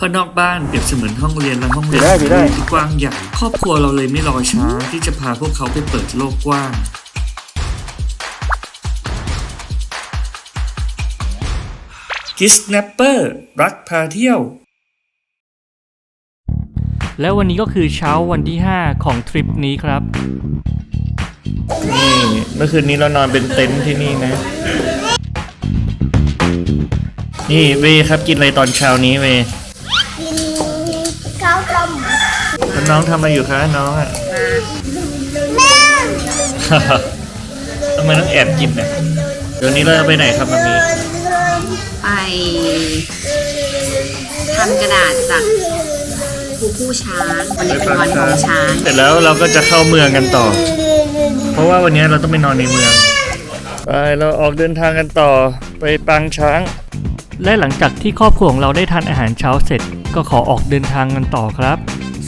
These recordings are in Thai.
เพราะนอกบ้านเปรียบเสมือนห้องเรียนและห้องเรียนได้ได้ ที่กว้างใหญ่ครอบครัวเราเลยไม่รอช้าที่จะพาพวกเขาไปเปิดโลกกว้างกิสแนปเปอร์รักพาเที่ยว แล้ววันนี้ก็คือเช้าวันที่ 5 ของทริปนี้ครับ นี่เมื่อคืนนี้เรานอนเป็นเต็นท์ที่นี่นะ นี่เวครับกินอะไรตอนเช้านี้เว กินข้าวต้ม แล้ว น้องทำอะไรอยู่คะน้องอะ แม่ทำไมต้องแอบกินเนี่ยเดี๋ยวนี้เราจะไปไหนครับมามีไปทำกระดาษจากภูผู้ช้าง วันนี้เป็นวันของช้าง เสร็จแล้วเราก็จะเข้าเมืองกันต่อ เพราะว่าวันนี้เราต้องไปนอนในเมือง ไปเราออกเดินทางกันต่อไปปางช้าง และหลังจากที่ครอบครัวของเราได้ทานอาหารเช้าเสร็จ ก็ขอออกเดินทางกันต่อครับ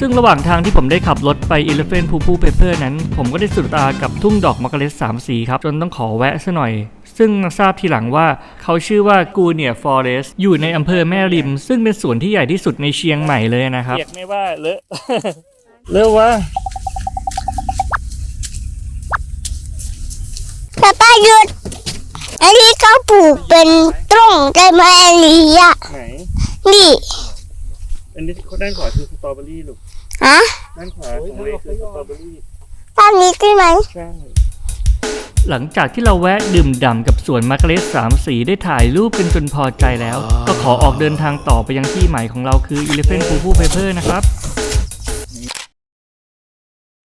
ซึ่งระหว่างทางที่ผมได้ขับรถไป Elephant p o o p o Paper นั้น ผมก็ได้สะดุดตากับทุ่งดอกมะกะเล็ดสามสีครับ จนต้องขอแวะซะหน่อย ซึ่งมาทราบทีหลังว่าเขาชื่อว่ากูเนียฟอเรสอยู่ในอำเภอแม่ริม ซึ่งเป็นสวนที่ใหญ่ที่สุดในเชียงใหม่เลยนะครับเปียกไม่ว่าเลอะเลอะวะป้าป้าหยุดอันนี้เขาปลูกเป็นตรงได้ไหมอันนี้อะไหนนี่ อันนี้ด้านขวาคือสตรอเบอรี่ลูกฮะด้านขวาของเวคือสตรอเบอรี่ป้านี้ใช่ไหมใช่หลังจากที่เราแวะดื่มด่ำกับสวนมะกะเล็ดสามสีได้ถ่ายรูปกันจนพอใจแล้ว ก็ขอออกเดินทางต่อไปยังที่หมายของเราคือ Elephant p o o p o Paper นะครับ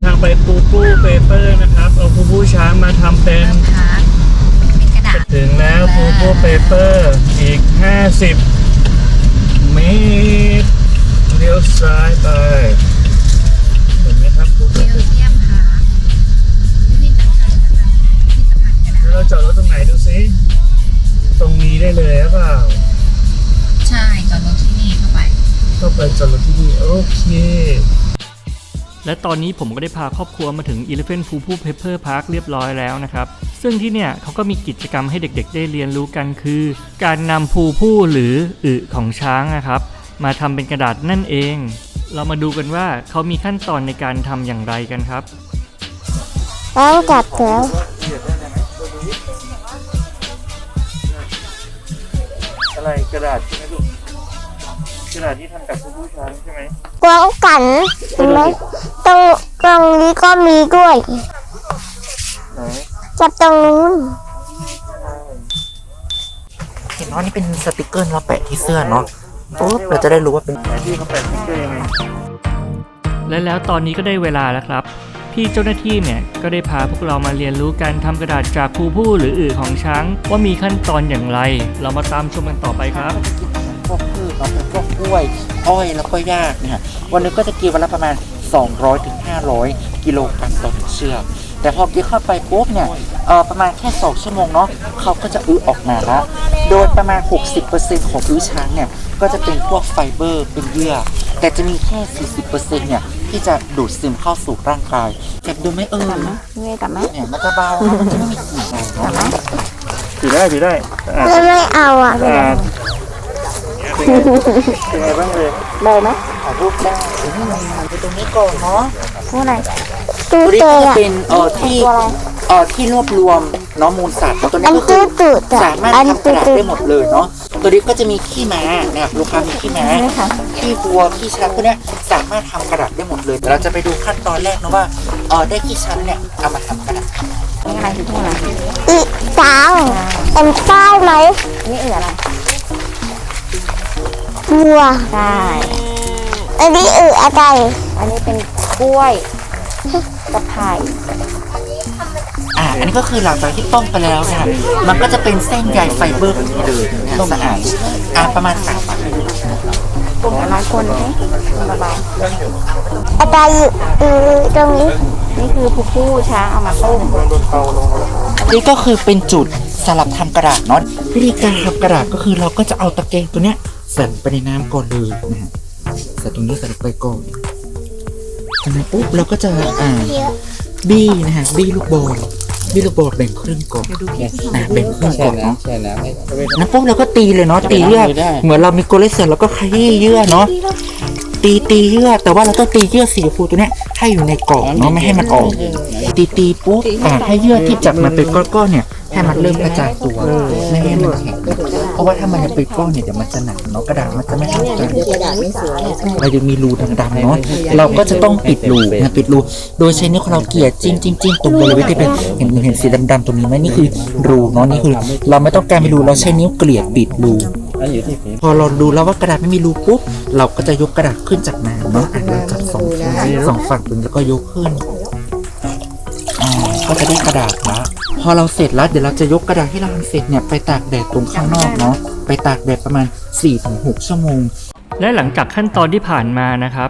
ทางไปปูปูเปเปอร์นะครับเอาปูปูช้างมาทำเป็นนะคะเป็นกระดาษถึงแล้วปูปูเปเปอร์อีก 50 เมตร เลี้ยวซ้ายไป เห็นไหมครับปูปูมิวเซียมค่ะนี่จะทานนะคะที่สะพานกระดาษเราจอดรถตรงไหนดูซิตรงนี้ได้เลยหรือเปล่า ใช่จอดรถที่นี่เข้าไป เข้าไปจอดรถที่นี่ โอเค และตอนนี้ผมก็ได้พาครอบครัวมาถึง Elephant p o o p o Paper Park เรียบร้อยแล้วนะครับ ซึ่งที่เนี่ยเขาก็มีกิจกรรมให้เด็กๆ ได้เรียนรู้กันคือ การนำภูผู้หรืออึของช้างนะครับ มาทำเป็นกระดาษนั่นเอง เรามาดูกันว่าเขามีขั้นตอนในการทำอย่างไรกันครับต้องจับเถอะอะไรกระดาษใช่ไหมลูกกระดาษที่ทำจากปูปูช้างใช่ไหมกวางกันเห็นไหมตรงตรงนี้ก็มีด้วย ไหนจับตรงนู้นเห็นว่านี่เป็นสติกเกอร์เราแปะที่เสื้อเนาะ ปุ๊บเราจะได้รู้ว่าเป็นไหนที่เขาแปะสติ๊กเกอร์ยังไงและแล้วตอนนี้ก็ได้เวลาแล้วครับ พี่เจ้าหน้าที่เนี่ยก็ได้พาพวกเรามาเรียนรู้การทำกระดาษจากภูผู้หรืออึของช้าง ว่ามีขั้นตอนอย่างไร เรามาตามชมกันต่อไปครับพวกพืชเนาะเป็นพวกกล้วยอ้อยแล้วก็หญ้าเนี่ยวันหนึงก็จะกินวันละประมาณ 200ถึง500กิโลกรัมต่อหนึ่งเชือกแต่พอกินเข้าไปปุ๊บเนี่ยเออประมาณแค่ 2 ชั่วโมงเนาะเขาก็จะอื้อออกมาละโดยประมาณ 60%ของอื้อช้างเนี่ย ก็จะเป็นพวกไฟเบอร์เป็นเยื่อ แต่จะมีแค่ 40%เนี่ยที่จะดูดซึมเข้าสู่ร่างกายจับดูไหมเออนี่จับไหมเนี่ยมันจะเบานะมันจะไม่มีกลิ่นอะไรเนาะถือได้ถือได้อ่าไม่ไม่เอาอะอ่าเป็นไงบ้างเลยเลยไหมถ่ายรูปได้เดี๋ยวนี่มันไปตรงนี้ก่อนเนาะพูดอะไรตู้ตัวนี้เตก็ยจะอะเป็นเอ่อที่ตัวอะไรเอ่อที่รวบรวม เนาะมูลสัตว์ตัวอันี้นก็คืตู้อตูดอะสามารถอันทำกตู้ระดาษตูได้ดหมดเลยเนาะตัวนี้ก็จะมีขี้ม้านะครับลูกค้ามีขี้ม้าขี้วัวขี้ช้างพวกเนี้ยสามารถทำกระดาษได้หมดเลยเดี๋ยวเราจะไปดูขั้นตอนแรกนะว่าเออได้ขี้ช้างเนี่ยเอามาทำกระดาษอีสาวเป็นฝ้ายไหมนี่เอืออะไรวัวใช่อันนี้เอออะไรอันนี้เป็นกล้วยกระไผ่ อันนี้ก็คือหลังจากที่ต้มไปแล้วเนี่ยมันก็จะเป็นเส้นใยไฟเบอร์แบบนี้เลยเนี่ยสะอาดอ่าประมาณสามวันน้องคนนี้เบาอะไรอยู่เออตรงนี้นี่คือภูผู้ช้างเอามาต้มนี่ก็คือเป็นจุดสำหรับทำกระดาษเนาะวิธีการทำกระดาษก็คือเราก็จะเอาตะแกรงตัวเนี้ยใส่ไปในน้ำก่อนเลยนะฮะใส่ตรงนี้ใส่ไปก่อนจากนั้นปุ๊บเราก็จะอ่าบี้นะฮะบี้ลูกบอล ที่เราบอกแบ่งครึ่งก่อนนะแบ่งครึ่งใช่ก่อนแล้วเนาะใช่แล้วไม่นะปุ๊บเราก็ตีเลยเนาะตีเยื่อได้ เหมือนเรามีโกเลสเสร็จเราก็ขยี้เยื่อเนาะตีตีเยื่อแต่ว่าเราต้องตีเยื่อสีชมพูตัวเนี้ยให้อยู่ในกรอบเนาะไม่ให้มันออก ตีตีปุ๊บอ่าให้เยื่อที่จากมันเป็นก้อนๆเนี่ย ให้มันเริ่มกระจายตัวไม่ให้มันแข็งเพราะว่าถ้ามันยังเป็นก้อนเนี่ยเดี๋ยวมันจะหนักเนาะกระดาษมันจะไม่เท่ากันเราจะมีรูดำๆเนาะเราก็จะต้องปิดรูนะปิดรูโดยใช้นิ้วของเราเกลี่ยจิ้มจิ้มจิ้มตรงบริเวณที่เป็นเห็นเห็นสีดำๆตรงนี้ไหมนี่คือรูเนาะนี่คือ เราไม่ต้องการมีรูเราใช้นิ้วเกลี่ยปิดรูอันอยู่ที่ฝีพอเราดูแล้วว่ากระดาษไม่มีรูปุ๊บเราก็จะยกกระดาษขึ้นจากน้ำเนาะอะเราจับสองฝั่งสองฝั่งตรงนี้แล้วก็ยกขึ้นอ่าก็จะได้กระดาษละพ อเราเสร็จแล้วเดี๋ยวเราจะยกกระดาษที่เราทำเสร็จเนี่ยไปตากแดดตรงข้างนอกเนาะไปตากแดดประมาณ 4-6 ชั่วโมง และหลังจากขั้นตอนที่ผ่านมานะครับ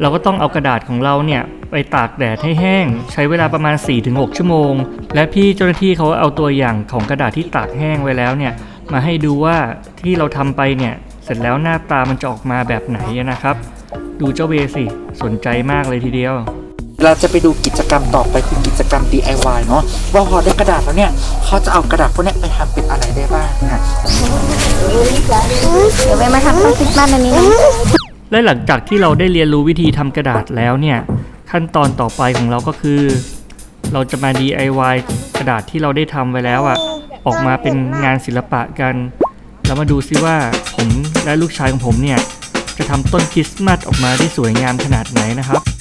เราก็ต้องเอากระดาษของเราเนี่ยไปตากแดดให้แห้ง ใช้เวลาประมาณ 4-6 ชั่วโมง และพี่เจ้าหน้าที่เขาเอาตัวอย่างของกระดาษที่ตากแห้งไว้แล้วเนี่ยมาให้ดูว่าที่เราทำไปเนี่ยเสร็จแล้วหน้าตามันจะออกมาแบบไหนนะครับ ดูเจ้าเบสิสนใจมากเลยทีเดียว เราจะไปดูกิจกรรมต่อไปคือกิจกรรม DIY เนาะว่าพอได้กระดาษแล้วเนี่ยเขาจะเอากระดาษพวกเนี้ยไปทำเป็นอะไรได้บ้างนะเดี๋ยวไปมาทำต้นคริสต์มาสอันนี้นะและหลังจากที่เราได้เรียนรู้วิธีทำกระดาษแล้วเนี่ยขั้นตอนต่อไปของเราก็คือ เราจะมา DIY กระดาษที่เราได้ทำไว้แล้วอะออกมาเป็นงานศิลปะกันแล้วมาดูซิว่าผมและลูกชายของผมเนี่ยจะทำต้นคริสต์มาสออกมาได้สวยงามขนาดไหนนะครับ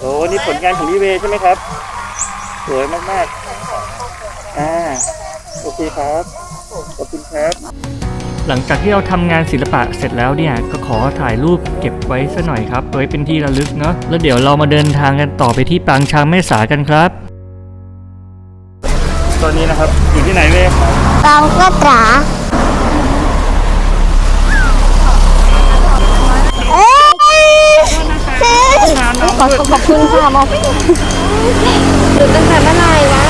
โอ้นี่ผลงานของพี่เวย์ใช่ไหมครับ สวยมากๆอ่าโอเคครับขอบคุณครับ หลังจากที่เราทำงานศิลปะเสร็จแล้วเนี่ย ก็ขอถ่ายรูปเก็บไว้ซะหน่อยครับ ไว้เป็นที่ระลึกเนาะแล้วเดี๋ยวเรามาเดินทางกันต่อไปที่ปางช้างแม่สากันครับ ตอนนี้นะครับ อยู่ที่ไหนเวย์เปาก็ตราเอ้ย ขอขอบคุณค่ะมอหยุดตั้งแต่เมื่อไหร่วะ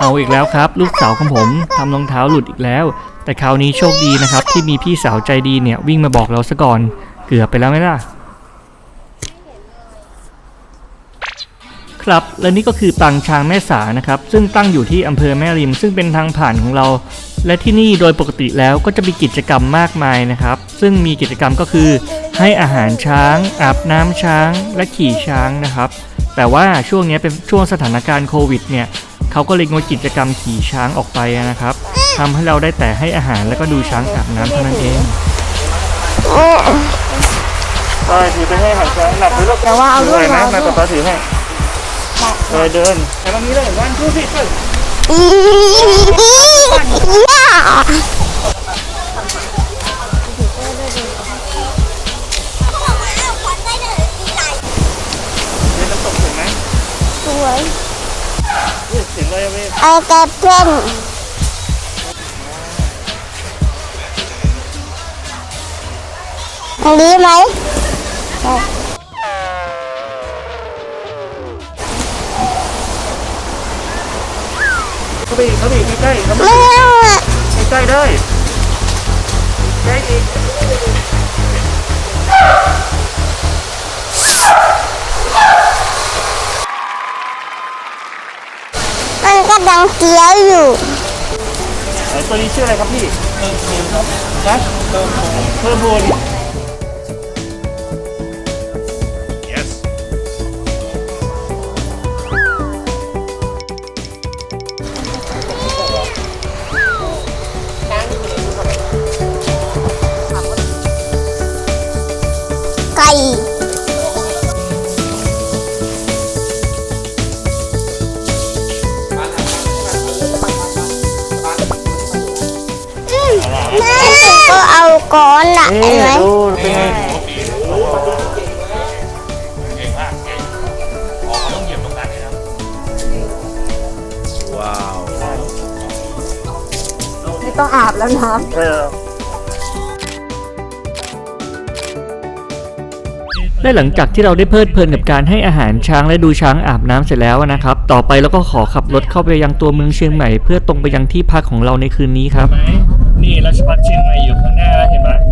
เอาอีกแล้วครับ ลูกสาวของผมทำรองเท้าหลุดอีกแล้ว แต่คราวนี้โชคดีนะครับ ที่มีพี่สาวใจดีเนี่ยวิ่งมาบอกเราซะก่อน เกือบไปแล้วไหมล่ะ ครับ และนี่ก็คือปางช้างแม่สานะครับ ซึ่งตั้งอยู่ที่อำเภอแม่ริม ซึ่งเป็นทางผ่านของเรา และที่นี่โดยปกติแล้วก็จะมีกิจกรรมมากมายนะครับ ซึ่งมีกิจกรรมก็คือ ให้อาหารช้าง อาบน้ำช้าง และขี่ช้างนะครับ แต่ว่าช่วงนี้เป็นช่วงสถานการณ์โควิดเนี่ยเขาก็เลยงดกิจกรรมขี่ช้างออกไปนะครับทำให้เราได้แต่ให้อาหารแล้วก็ดูช้างอาบน้ำเท่านั้นเองไปถือไปให้หางช้างหนักเลยลูกแต่ว่าเอาด้วยนะนะมาต่อถือให้ เลยเดินไปตรงนี้เลยวันทูสิอีย่าเดินน้ำตกถึงไหมสวยอุ๊ยถึงเลยอะเวย์ไอแกเพื่อนอันนี้ไหม ไปอีกเข้าไปอีกใกล้ๆเข้าไปไม่เอาอะใกล้ๆได้ใกล้อีกมันก็ดังเกี้ยวอยู่ ไหนตัวนี้ชื่ออะไรครับพี่ฮะเพิ่มพูน นละเห็นไหมดูเป็นไงไม่ต้องอาบแล้วน้เออและหลังจากที่เราได้เพลิดเพลินกับการให้อาหารช้างและดูช้างอาบน้ำเสร็จแล้วนะครับ ต่อไปเราก็ขอขับรถเข้าไปยังตัวเมืองเชียงใหม่ เพื่อตรงไปยังที่พักของเราในคืนนี้ครับไหมนี่ราชพัฒเชียงใหม่อยู่ข้างหน้าแล้วเห็นไหมนี่เป็นไง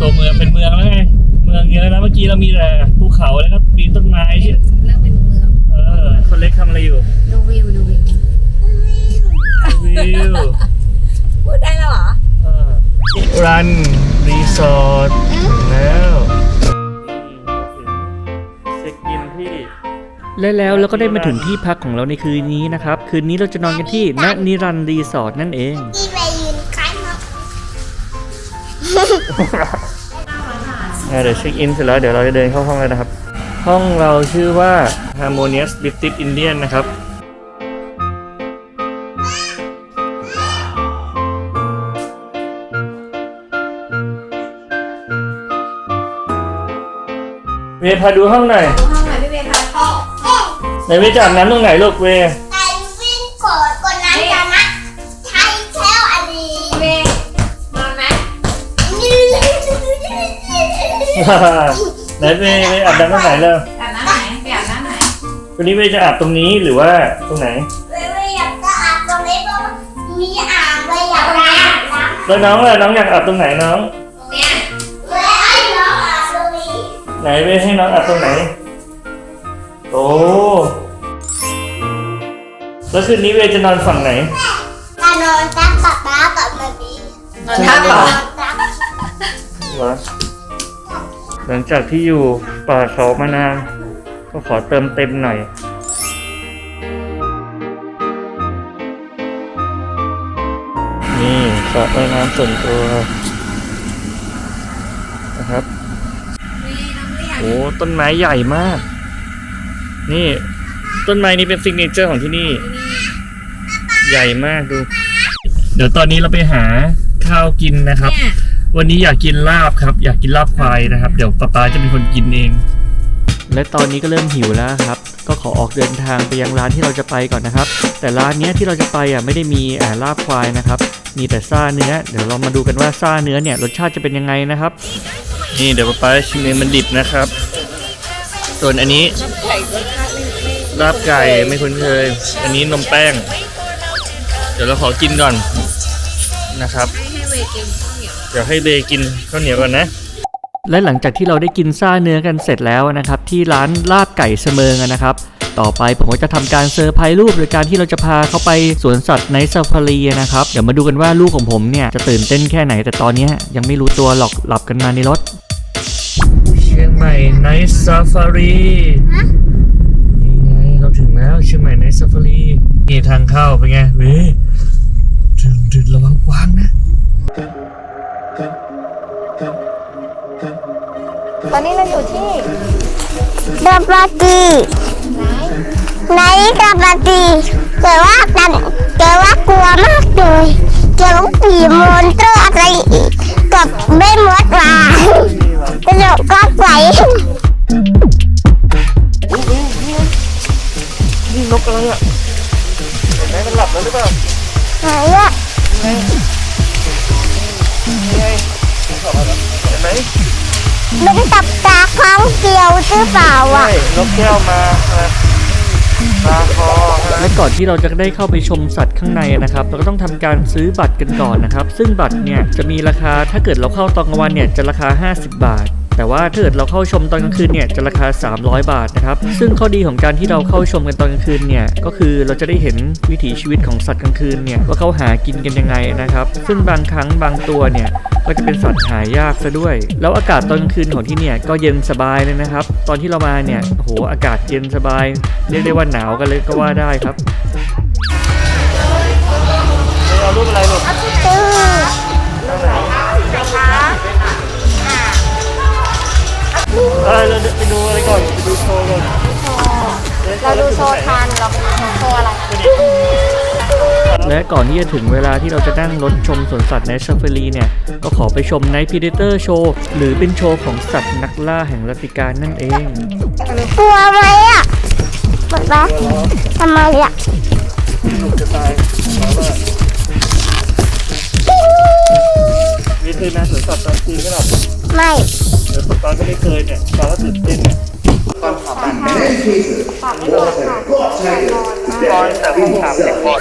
ตัวเมืองเป็นเมืองแล้วไงเมืองเยอะแล้วเมื่อกี้เรามีแต่ภูเขาแล้วก็ปีนต้นไม้ใช่เริ่มเป็นเมืองเออคนเล็กทำอะไรอยู่ดูวิวดูวิววิวพูดได้แล้วเหรอรันรีสอร์ทแล้วเช็คอินที่และแล้วเราก็ได้มาถึงที่พักของเราในคืนนี้นะครับ คืนนี้เราจะนอนกันที่ณนิรันดร์รีสอร์ทนั่นเองที่ไปยืนใกล้มากอ่า เดี๋ยวเช็คอินเสร็จแล้วเดี๋ยวเราจะเดินเข้าห้องแล้วนะครับ ห้องเราชื่อว่า Harmonious British Indian นะครับเวพาดูห้องหน่อยห้องไหนพี่เวย์คะห้องไหนเวจะอาบน้ำตรงไหนลูกเวไก่วิ่ ไหนเวเวอาบน้ำตรงไหนเลยอาบน้ำไหนไปอาบน้ำไหนวันนี้เวจะอาบตรงนี้หรือว่าตรงไหนเว้ยเว้ยอยากจะอาบตรงนี้เพราะว่ามีอ่างไว้อยากอาบน้แล้วน้องล่ะน้องอยากอาบตรงไหนน้องตรงเนี้ยำเว้ยไอ้น้องอาบตรงนี้ไหนเวให้น้องอาบตรงไหน โอ้แล้วคืนนี้เวจะนอนฝั่งไหนตานอนตักป๊าป๊ากับมามีนอนท่าเหรอตักวะ หลังจากที่อยู่ป่าเขามานานก็ขอเติมเต็มหน่อยนี่สระว่ายน้ำส่วนตัวนะครับโอ้ต้นไม้ใหญ่มาก นี่ต้นไม้นี้เป็นซิกเนเจอร์ของที่นี่ ใหญ่มากดู เดี๋ยวตอนนี้เราไปหาข้าวกินนะครับ วันนี้อยากกินลาบครับ อยากกินลาบควายนะครับ เดี๋ยวป๊าป๊าจะเป็นคนกินเอง และตอนนี้ก็เริ่มหิวแล้วครับ ก็ขอออกเดินทางไปยังร้านที่เราจะไปก่อนนะครับ แต่ร้านเนี้ยที่เราจะไปอะไม่ได้มีอ่าลาบควายนะครับ มีแต่ซ่าเนื้อ เดี๋ยวเรามาดูกันว่าซ่าเนื้อเนี่ยรสชาติจะเป็นยังไงนะครับ นี่เดี๋ยวป๊าป๊าชิมเองมันดิบนะครับ ส่วนอันนี้ลาบไก่ไม่คุ้นเคย อันนี้นมแป้ง เดี๋ยวเราขอกินก่อนนะครับ ให้เวย์กินข้าว เหนียวเดี๋ยวให้เบย์กินข้าวเหนียวก่อนนะ และหลังจากที่เราได้กินซ่าเนื้อกันเสร็จแล้วนะครับ ที่ร้านลาบไก่เสมิงอะนะครับ ต่อไปผมก็จะทำการเซอร์ไพรส์รูปโดยการที่เราจะพาเขาไปสวนสัตว์ในซาฟารีนะครับ เดี๋ยวมาดูกันว่าลูกของผมเนี่ยจะตื่นเต้นแค่ไหนแต่ตอนเนี้ยยังไม่รู้ตัวหรอกหลับกันมาในรถเชียงใหม่ในซาฟารีนี่ไงเราถึงแล้วเชียงใหม่ในซาฟารีนี่ทางเข้าเป็นไงเว้ยดึงดึงระวังกวางนะ ตอนนี้เราอยู่ที่เดอะปาร์ตี้ไหนเดอะปาร์ตี้เกิดว่ากันเกิดว่ากลัวมากเลยเกิดว่าผีมอนเตอร์อะไรอีกกับไม่มดว่าสนุกก็ไปนี่นกอะไรอะเห็นไหมมันหลับแล้วหรือเปล่าไหนอะเห็นไหม มันตับตาข้างเดียวหรือเปล่าใช่อะนกแก้วมาตาคอและก่อนที่เราจะได้เข้าไปชมสัตว์ข้างในนะครับ เราก็ต้องทำการซื้อบัตรกันก่อนนะครับ ซึ่งบัตรเนี่ยจะมีราคาถ้าเกิดเราเข้าตอนกลางวันเนี่ยจะราคา 50 บาท แต่ว่าถ้าเกิดเราเข้าชมตอนกลางคืนเนี่ยจะราคา 300 บาทนะครับ ซึ่งข้อดีของการที่เราเข้าชมกันตอนกลางคืนเนี่ยก็คือเราจะได้เห็นวิถีชีวิตของสัตว์กลางคืนเนี่ยว่าเขาหากินกันยังไงนะครับ ซึ่งบางครั้งบางตัวเนี่ยก็จะเป็นสัตว์หายากซะด้วย แล้วอากาศตอนกลางคืนของที่เนี่ยก็เย็นสบายเลยนะครับ ตอนที่เรามาเนี่ยโหอากาศเย็นสบายเรียกได้ว่าหนาวกันเลยก็ว่าได้ครับเอารูปอะไรลูก เออเราไปดูอะไรก่อนไปดูโชว์ก่อนเราดูโชว์ทานเราไปดูโชว์อะไร และก่อนที่จะถึงเวลาที่เราจะนั่งรถชมสวนสัตว์ในซาฟารีเนี่ย ก็ขอไปชม Night Predator Show หรือเป็นโชว์ของสัตว์นักล่าแห่งรัตติการนั่นเอง กลัวไหมอะหมดปะทำไมอะลูกจะตายเพราะว่าวิธีนะสวนสัตว์ตอนจริงก็ไม่เอ แต่ตอนก็ไม่เคยเนี่ยตอนก็ตื่นเต้นเนี่ยตอนขอบัตรตอนแต่ห้องถามเด็กก่อน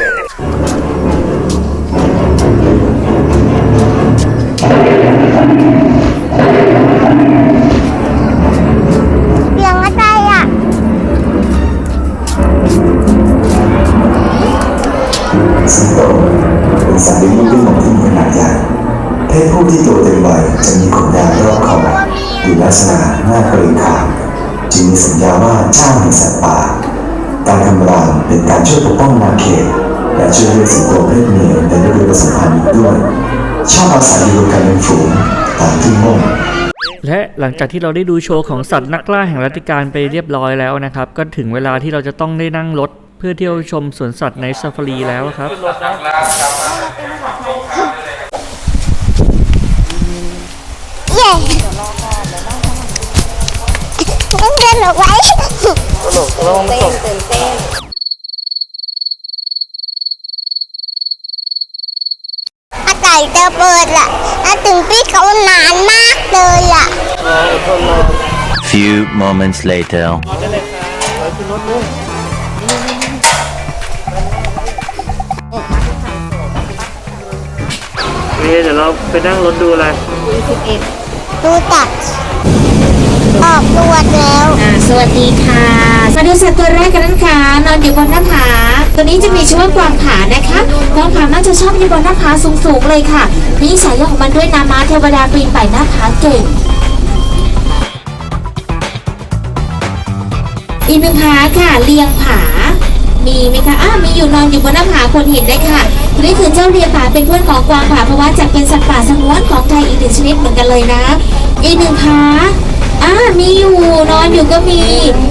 จากที่เราได้ดูโชว์ของสัตว์นักล่าแห่งรัติการไปเรียบร้อยแล้วนะครับ ก็ถึงเวลาที่เราจะต้องได้นั่งรถเพื่อเที่ยวชมสวนสัตว์ในซาฟารีแล้วครับเย้เล่นสนุกไหมเต้นตื่นเต้นอากาศจะเปิดล่ะแล้วถึงพี่เขานานมากเลยอะ Few moments later. เอ๊ะเดี๋ยวเราไปนั่งรถดูอะไรดูตัดออกตรวจแล้ว อ่าสวัสดีค่ะมาดูสัตว์ตัวแรกกันนะคะนอนอยู่บนหน้าผา ตัวนี้จะมีชื่อว่ากวางผานะคะกวางผาน่าจะชอบอยู่บนหน้าผาสูงๆเลยค่ะนิสัยของมันด้วยนามาเทวดาปีนป่ายหน้าผาเก่ง อีกหนึ่งผาค่ะเลียงผา มีไหมคะอ้ามีอยู่นอนอยู่บนหน้าผาคนเห็นได้ค่ะตัวนี้คือเจ้าเลียงผาเป็นเพื่อนของกวางผาเพราะว่าจะเป็นสัตว์ป่าสงวนของไทยอีกหนึ่งชนิดเหมือนกันเลยนะ อีกหนึ่งผาอ่ามีอยู่นอนอยู่ก็มี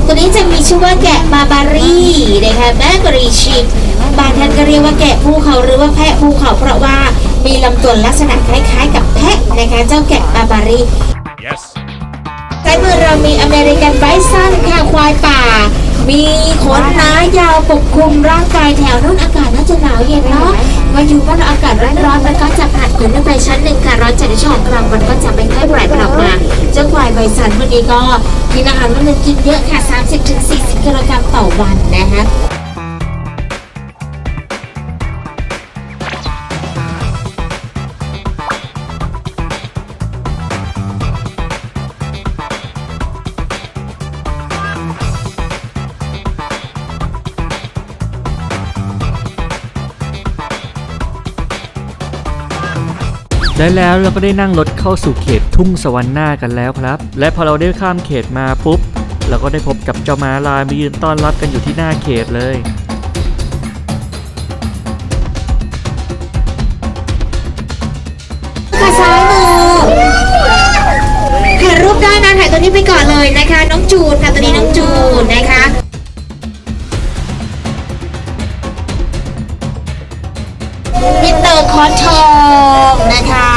ตัวนี้จะมีชื่อว่าแกะบาบารีนะคะแบกรีชิปบางท่านก็เรียกว่าแกะภูเขาหรือว่าแพะภูเขาเพราะว่ามีลำตัวลักษณะคล้ายๆ กับแพะนะคะเจ้าแกะบาบารี ซ้ายมือเรามีอเมริกันไบซันค่ะควายป่า มีขนหนายาวปกคลุมร่างกายแถวนู้นอากาศน่าจะหนาวเย็นเนาะมาอยู่บ้านอากาศร้อนๆมันก็จะผ่านขนขึ้นไปชั้นหนึ่งค่ะร้อนจัดช่วงกลางมันก็จะไม่ค่อยแปรปรับมาเจ้าควายไบซันวันนี้ก็กินอาหารวันนึงกินเยอะค่ะ 30-40กิโลกรัมต่อวันนะคะ และแล้วเราก็ได้นั่งรถเข้าสู่เขตทุ่งสวรรค์หน้ากันแล้วครับ และพอเราได้ข้ามเขตมาปุ๊บ เราก็ได้พบกับเจ้าม้าลายมายืนต้อนรับกันอยู่ที่หน้าเขตเลยค่ะซ้ายมือถ่ายรูปได้นะถ่ายตัวนี้ไปก่อนเลยนะคะ น้องจูนค่ะตัวนี้น้องจูนนะคะ ตอร์คอนทองนะคะ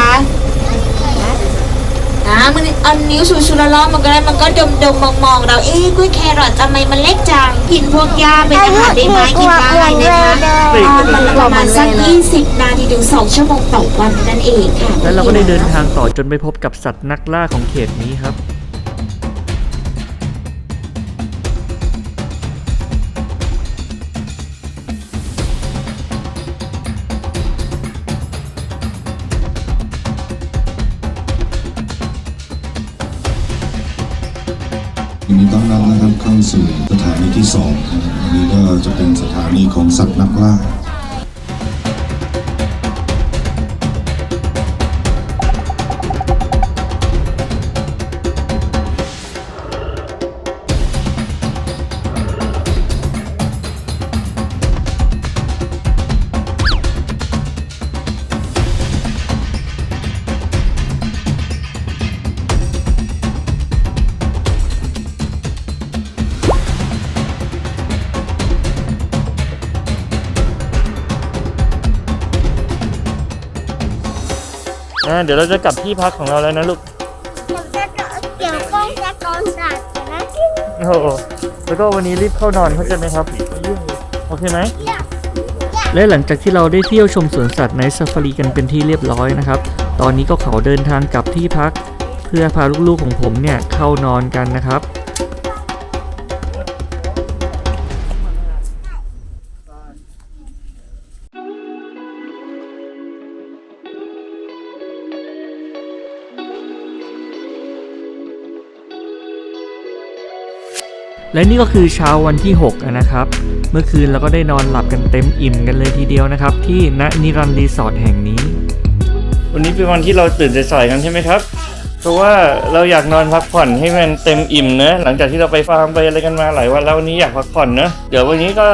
อ่ามันเอานิ้วชูชูละล้อมันก็ได้มันก็ดมดมมองมองๆเราเอ๊ะกล้วยแครอททำไมมันเล็กจังกินพวกหญ้าเป็นอาหารได้ไหมกินได้นะคะตอนมันละประมาณสัก20 นาทีถึง2ชั่วโมงต่อวันนั่นเองค่ะและเราก็ได้เดินทางต่อจนไปพบกับสัตว์นักล่าของเขตนี้ครับ สู่สถานีที่สองนะครับอันนี้ก็จะเป็นสถานีของสัตว์นักล่า อ่าเดี๋ยวเราจะกลับที่พักของเราแล้วนะลูกเดี๋ยวกล้องจะกองตัดนะโอ้โหแล้วก็วันนี้รีบเข้านอนเข้าใจไหมครับ โอเคไหมและหลังจากที่เราได้เที่ยวชมสวนสัตว์ในซาฟารีกันเป็นที่เรียบร้อยนะครับ ตอนนี้ก็ขอเดินทางกลับที่พัก เพื่อพาลูกๆของผมเนี่ยเข้านอนกันนะครับ และนี่ก็คือเช้าวันที่6อะนะครับ เมื่อคืนเราก็ได้นอนหลับกันเต็มอิ่มกันเลยทีเดียวนะครับ ที่ณนิรันดร์รีสอร์ทแห่งนี้ วันนี้เป็นวันที่เราตื่นสายๆกันใช่ไหมครับ เพราะว่าเราอยากนอนพักผ่อนให้มันเต็มอิ่มเนอะหลังจากที่เราไปฟาร์มไปอะไรกันมาหลายวันแล้ววันนี้อยากพักผ่อนเนอะเดี๋ยววันนี้ก็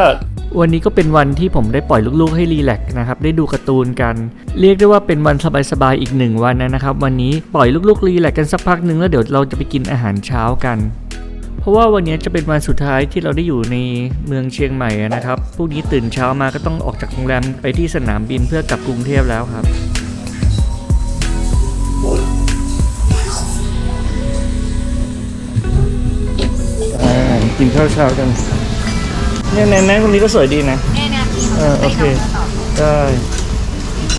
วันนี้ก็เป็นวันที่ผมได้ปล่อยลูกๆให้รีแลกซ์นะครับ ได้ดูการ์ตูนกัน เรียกได้ว่าเป็นวันสบายๆอีกหนึ่งวันนะครับ วันนี้ปล่อยลูกๆรีแลกซ์กันสักพักหนึ่งแล้วเดี๋ยวเราจะไปกินอาหารเช้ากันเพ ราะว่าวันนี้จะเป็นวันสุดท้ายที่เราได้อยู่ในเมืองเชียงใหม่นะครับพรุ่งนี้ตื่นเช้ามาก็ต้องออกจากโรงแรมไปที่สนามบินเพื่อกลับกรุงเทพแล้วครับอ่ากินข้าวเช้ากันเนี่ยแนนแนนตรงนี้ก็สวยดีนะเออโอเคได้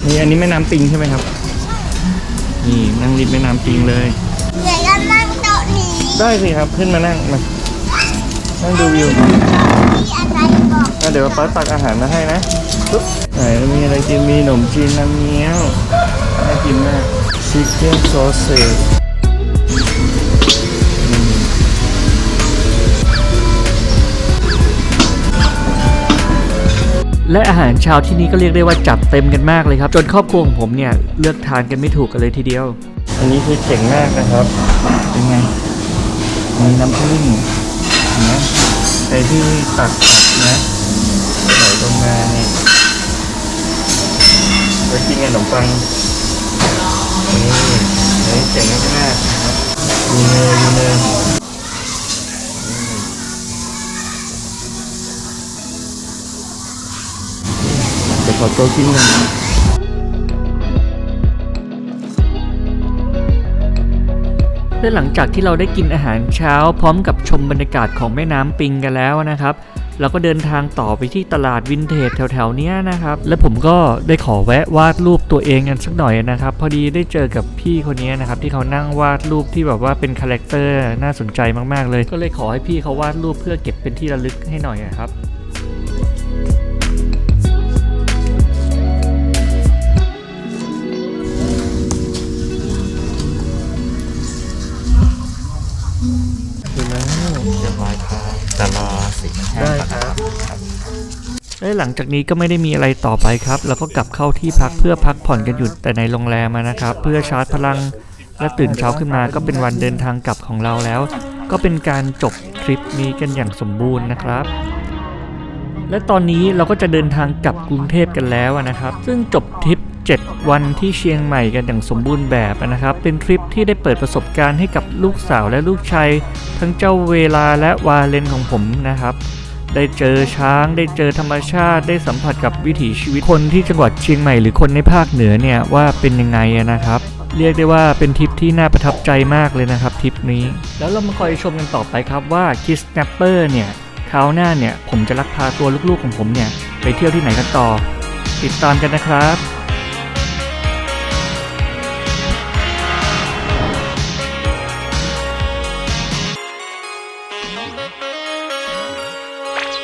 นี่อันนี้แม่น้ำปิงใช่ไหมครับ นี่นั่งริมแม่น้ำปิงเลย ได้สิครับขึ้นมานั่งมานั่งดูวิวมีอะไรบอกอะเดี๋ยวป้าตักอาหารมาให้นะปุ๊บไหนมีอะไรกินมีขนมจีนน้ำเงี้ยวน่ากินมากชิคเก้นซอสเซจและอาหารเช้าที่นี่ก็เรียกได้ว่าจัดเต็มกันมากเลยครับ จนครอบครัวของผมเนี่ย เลือกทานกันไม่ถูกกันเลยทีเดียว อันนี้คือเจ๋งมากนะครับ เป็นไง มีน้ำผึ้งเห็นไหมใครที่ตักผักนะใส่ลงมาเนี่ยไว้กินขนมปังนี่อันนี้เจ๋งมากนะครับมีเนยมีเนยเดี๋ยวขอตัวกินหน่อ และหลังจากที่เราได้กินอาหารเช้า พร้อมกับชมบรรยากาศของแม่น้ำปิงกันแล้วนะครับ เราก็เดินทางต่อไปที่ตลาดวินเทจแถวๆนี้นะครับ และผมก็ได้ขอแวะวาดรูปตัวเองกันสักหน่อยนะครับ พอดีได้เจอกับพี่คนนี้นะครับที่เขานั่งวาดรูปที่แบบว่าเป็นคาแรคเตอร์น่าสนใจมากๆเลย ก็เลยขอให้พี่เขาวาดรูปเพื่อเก็บเป็นที่ระลึกให้หน่อยอะครับ และหลังจากนี้ก็ไม่ได้มีอะไรต่อไปครับเราก็กลับเข้าที่พักเพื่อพักผ่อนกันอยู่แต่ในโรงแรมนะครับ เพื่อชาร์จพลัง และตื่นเช้าขึ้นมาก็เป็นวันเดินทางกลับของเราแล้ว ก็เป็นการจบทริปนี้กันอย่างสมบูรณ์นะครับและตอนนี้เราก็จะเดินทางกลับกรุงเทพกันแล้วนะครับ ซึ่งจบทริป 7 วันที่เชียงใหม่กันอย่างสมบูรณ์แบบนะครับ เป็นทริปที่ได้เปิดประสบการณ์ให้กับลูกสาวและลูกชายทั้งเจ้าเวลาและวาเลนของผมนะครับ ได้เจอช้างได้เจอธรรมชาติ ได้สัมผัสกับวิถีชีวิตคนที่จังหวัดเชียงใหม่หรือคนในภาคเหนือเนี่ยว่าเป็นยังไงนะครับเรียกได้ว่าเป็นทริปที่น่าประทับใจมากเลยนะครับทริปนี้ แล้วเรามาคอยชมกันต่อไปครับว่า Kiss Snapper เนี่ยคราวหน้าเนี่ยผมจะลักพาตัวลูกๆของผมเนี่ยไปเที่ยวที่ไหนกันต่อ ติดตามกันนะครับ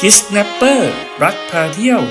คิสแนปเปอร์รักพาเที่ยว